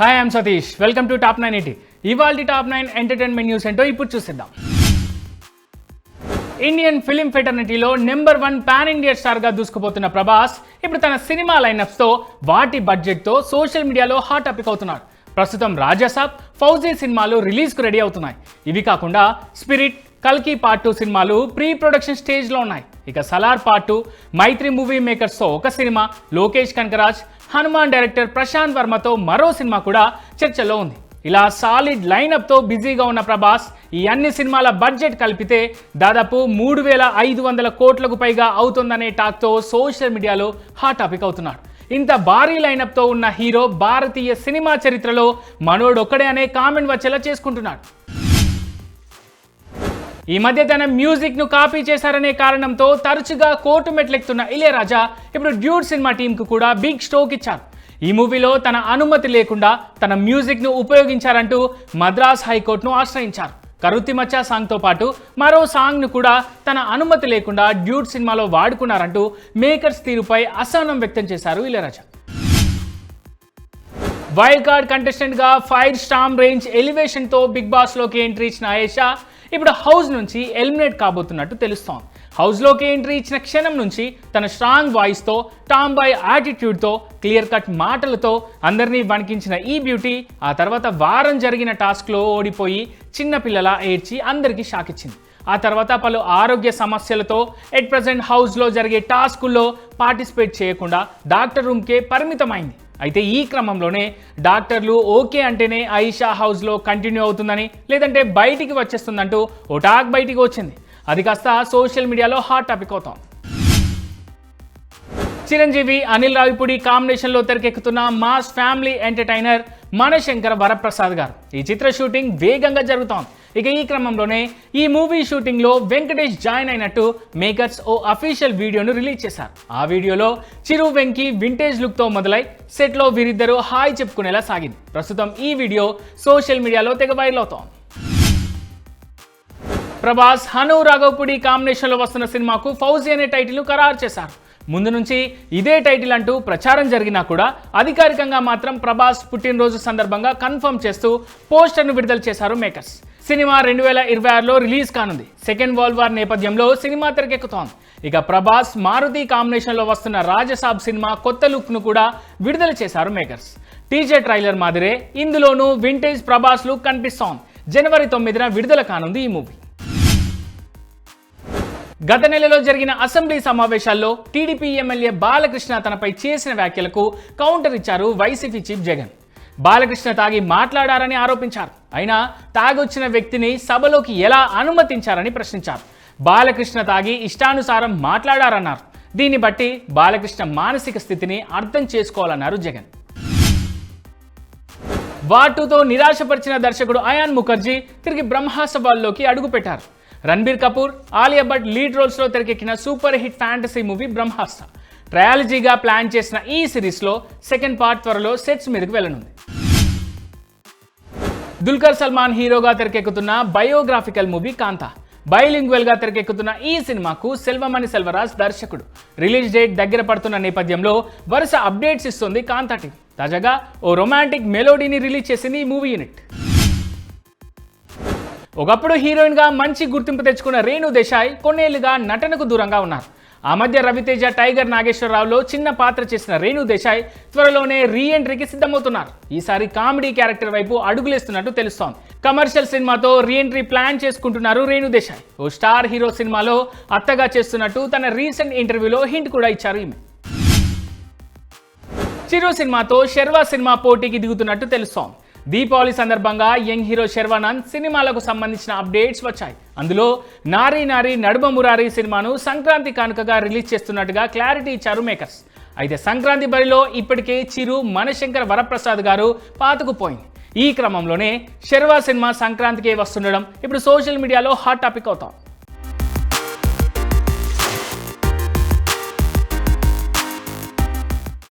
Hi I'm Satish welcome to top nine eighty ఇవాళ top nine entertainment news ఏంటో ఇప్పుడు చూసిద్దాం. ఇండియన్ ఫిలిం ఫెటర్నిటీలో నెంబర్ వన్ పాన్ ఇండియా స్టార్గా దూసుకుపోతున్న ప్రభాస్ ఇప్పుడు తన సినిమా లైనప్స్తో వాటి బడ్జెట్తో సోషల్ మీడియాలో హాట్ టాపిక్ అవుతున్నాడు. ప్రస్తుతం రాజాసాబ్ ఫౌజీ సినిమాలు రిలీజ్కు రెడీ అవుతున్నాయి. ఇవి కాకుండా స్పిరిట్ కల్కి పార్ట్ టూ సినిమాలు ప్రీ ప్రొడక్షన్ స్టేజ్లో ఉన్నాయి. ఇక Salaar part two Mythri movie మేకర్స్తో ఒక సినిమా లోకేష్ కనకరాజ్ హనుమాన్ డైరెక్టర్ ప్రశాంత్ వర్మతో మరో సినిమా కూడా చర్చలో ఉంది. ఇలా సాలిడ్ లైనప్తో బిజీగా ఉన్న ప్రభాస్ ఈ అన్ని సినిమాల బడ్జెట్ కలిపితే దాదాపు మూడు వేల ఐదు వందల కోట్లకు పైగా అవుతుందనే టాక్తో సోషల్ మీడియాలో హాట్ టాపిక్ అవుతున్నాడు. ఇంత భారీ లైనప్తో ఉన్న హీరో భారతీయ సినిమా చరిత్రలో మనోడొక్కడే అనే కామెంట్ వచ్చేలా చేసుకుంటున్నాడు. ఈ మధ్య తన మ్యూజిక్ను కాపీ చేశారనే కారణంతో తరచుగా కోర్టు మెట్లెక్కుతున్న ఇళయరాజా ఇప్పుడు డ్యూడ్ సినిమా టీంకు కూడా బిగ్ స్టోక్ ఇచ్చారు. ఈ మూవీలో తన అనుమతి లేకుండా తన మ్యూజిక్ను ఉపయోగించారంటూ మద్రాస్ హైకోర్టును ఆశ్రయించారు. కరుతి మచ్చా సాంగ్తో పాటు మరో సాంగ్ను కూడా తన అనుమతి లేకుండా డ్యూడ్ సినిమాలో వాడుకున్నారంటూ మేకర్స్ తీరుపై అసహనం వ్యక్తం చేశారు ఇళయరాజా. వైల్డ్ కార్డ్ కంటెస్టెంట్గా ఫైర్ స్టామ్ రేంజ్ ఎలివేషన్తో బిగ్ బాస్లోకి ఎంట్రీ ఇచ్చిన ఆయేషా ఇప్పుడు హౌస్ నుంచి ఎలిమినేట్ కాబోతున్నట్టు తెలుస్తోంది. హౌస్లోకి ఎంట్రీ ఇచ్చిన క్షణం నుంచి తన స్ట్రాంగ్ వాయిస్తో టామ్ బాయ్ యాటిట్యూడ్తో క్లియర్ కట్ మాటలతో అందరినీ వణికించిన ఈ బ్యూటీ ఆ తర్వాత వారం జరిగిన టాస్క్లో ఓడిపోయి చిన్నపిల్లల ఏడ్చి అందరికీ షాక్ ఇచ్చింది. ఆ తర్వాత పలు ఆరోగ్య సమస్యలతో ఎట్ ప్రజెంట్ హౌస్లో జరిగే టాస్కుల్లో పార్టిసిపేట్ చేయకుండా డాక్టర్ రూమ్కే పరిమితమైంది. అయితే ఈ క్రమంలోనే డాక్టర్లు ఓకే అంటేనే ఐషా హౌస్లో కంటిన్యూ అవుతుందని లేదంటే బయటికి వచ్చేస్తుందంటూ ఓ టాక్ బయటికి వచ్చింది. అది కాస్త సోషల్ మీడియాలో హాట్ టాపిక్ అవుతాం. చిరంజీవి అనిల్ రావిపూడి కాంబినేషన్లో తెరకెక్కుతున్న mass family entertainer Manashankara Varaprasad Garu. ఈ చిత్ర షూటింగ్ వేగంగా జరుగుతోంది. ఇక ఈ క్రమంలోనే ఈ మూవీ షూటింగ్లో వెంకటేష్ జాయిన్ అయినట్టు మేకర్స్ ఓ అఫీషియల్ వీడియోను రిలీజ్ చేశారు. ఆ వీడియోలో చిరు వెంకి వింటేజ్ లుక్తో మొదలై సెట్లో వీరిద్దరూ హాయ్ చెప్పుకునేలా సాగింది. ప్రస్తుతం ఈ వీడియో సోషల్ మీడియాలో తెగ వైరల్ అవుతోంది. ప్రభాస్ హను రాఘవపుడి కాంబినేషన్లో వస్తున్న సినిమాకు ఫౌజీ అనే టైటిల్ ఖరారు చేశారు. ముందు నుంచి ఇదే టైటిల్ అంటూ ప్రచారం జరిగినా కూడా అధికారికంగా మాత్రం ప్రభాస్ పుట్టినరోజు సందర్భంగా కన్ఫర్మ్ చేస్తూ పోస్టర్ను విడుదల చేశారు మేకర్స్. సినిమా రెండు వేల ఇరవై ఆరులో రిలీజ్ కానుంది. సెకండ్ వరల్డ్ వార్ నేపథ్యంలో సినిమా తెరకెక్కుతోంది. ఇక ప్రభాస్ మారుతి కాంబినేషన్లో వస్తున్న రాజసాబ్ సినిమా కొత్త లుక్ను కూడా విడుదల చేశారు మేకర్స్. టీజర్ ట్రైలర్ మాదిరే ఇందులోనూ వింటేజ్ ప్రభాస్ లుక్ కనిపిస్తోంది. జనవరి తొమ్మిదిన విడుదల కానుంది ఈ మూవీ. గత నెలలో జరిగిన అసెంబ్లీ సమావేశాల్లో టీడీపీ ఎమ్మెల్యే బాలకృష్ణ తనపై చేసిన వ్యాఖ్యలకు కౌంటర్ ఇచ్చారు వైసీపీ చీఫ్ జగన్. బాలకృష్ణ తాగి మాట్లాడారని ఆరోపించారు. అయినా తాగొచ్చిన వ్యక్తిని సభలోకి ఎలా అనుమతించారని ప్రశ్నించారు. బాలకృష్ణ తాగి ఇష్టానుసారం మాట్లాడారన్నారు. దీన్ని బట్టి బాలకృష్ణ మానసిక స్థితిని అర్థం చేసుకోవాలన్నారు జగన్. వాటుతో నిరాశపరిచిన దర్శకుడు అయాన్ ముఖర్జీ తిరిగి బ్రహ్మాసవాల్లోకి అడుగుపెట్టారు. రణబీర్ కపూర్ ఆలియా భట్ లీడ్ రోల్స్లో తెరకెక్కిన super hit fantasy movie Brahmastra. ట్రయాలజీగా plan చేసిన ఈ సిరీస్లో సెకండ్ పార్ట్ త్వరలో సెట్స్ మీదకు వెళ్ళనుంది. దుల్కర్ సల్మాన్ హీరోగా తెరకెక్కుతున్న బయోగ్రాఫికల్ మూవీ కాంతా. బయోలింగ్వెల్గా తెరకెక్కుతున్న ఈ సినిమాకు సెల్వమణి సెల్వరాజ్ దర్శకుడు. రిలీజ్ డేట్ దగ్గర పడుతున్న నేపథ్యంలో వరుస అప్డేట్స్ ఇస్తుంది కాంతా టీం. తాజాగా ఓ రొమాంటిక్ మెలోడీని రిలీజ్ చేసింది ఈ మూవీ యూనిట్ ఒకప్పుడు హీరోయిన్గా మంచి గుర్తింపు తెచ్చుకున్న రేణు దేశాయ్ కొన్నేళ్ళుగా నటనకు దూరంగా ఉన్నారు. ఆ మధ్య రవితేజ టైగర్ నాగేశ్వరరావులో చిన్న పాత్ర చేసిన రేణు దేశాయ్ త్వరలోనే రీ ఎంట్రీకి సిద్ధమవుతున్నారు. ఈసారి కామెడీ క్యారెక్టర్ వైపు అడుగులేస్తున్నట్టు తెలుస్తోంది. కమర్షియల్ సినిమాతో రీ ఎంట్రీ ప్లాన్ చేసుకుంటున్నారు రేణు దేశాయ్. ఓ స్టార్ హీరో సినిమాలో అత్తగా చేస్తున్నట్టు తన రీసెంట్ ఇంటర్వ్యూలో హింట్ కూడా ఇచ్చారు ఈమె. చిరు సినిమాతో శర్వా సినిమా పోటీకి దిగుతున్నట్టు తెలుస్తోంది. దీపావళి సందర్భంగా యంగ్ హీరో శర్వానంద్ సినిమాలకు సంబంధించిన అప్డేట్స్ వచ్చాయి. అందులో నారీ నారీ నడుమ మురారి సినిమాను సంక్రాంతి కానుకగా రిలీజ్ చేస్తున్నట్టుగా క్లారిటీ ఇచ్చారు మేకర్స్. అయితే సంక్రాంతి బరిలో ఇప్పటికే చిరు మనశంకర్ వరప్రసాద్ గారు పాతుకుపోయింది ఈ క్రమంలోనే శర్వా సినిమా సంక్రాంతికే వస్తుండడం ఇప్పుడు సోషల్ మీడియాలో హాట్ టాపిక్ అవుతాం.